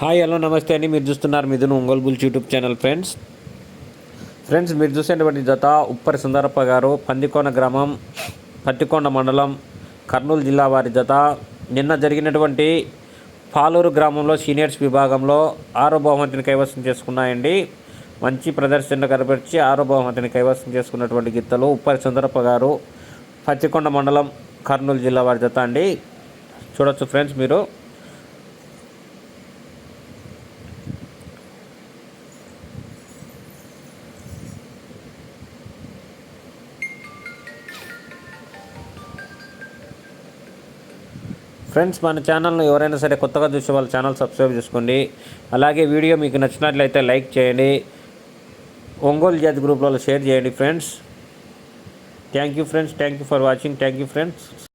Hi hello నమస్తే అండి. మీరు చూస్తున్నారు Mithun Ongole bulls YouTube channel friends. Friends మీరు చూసేటువంటి జత ఉప్పరి సుందరప్ప గారు పందికోన గ్రామం పత్తికొండ మండలం కర్నూలు జిల్లా వారి జత. నిన్న జరిగినటువంటి పాలూరు గ్రామంలో సీనియర్స్ విభాగంలో ఆరో బహుమతిని కైవసం చేసుకున్నాయండి. మంచి ప్రదర్శన కనబరిచి ఆరో బహుమతిని కైవసం చేసుకున్నటువంటి గిత్తలు ఉప్పరి సుందరప్ప గారు పత్తికొండ మండలం కర్నూలు జిల్లా వారి జత అండి. చూడొచ్చు ఫ్రెండ్స్ మీరు. ఫ్రెండ్స్ మన ఛానల్ను ఎవరైనా సరే కొత్తగా చూసే వాళ్ళ ఛానల్ సబ్స్క్రైబ్ చేసుకోండి. అలాగే వీడియో మీకు నచ్చినట్లయితే లైక్ చేయండి. ఒంగోలు జాతి గ్రూప్లలో షేర్ చేయండి friends. Thank you friends thank you for watching thank you friends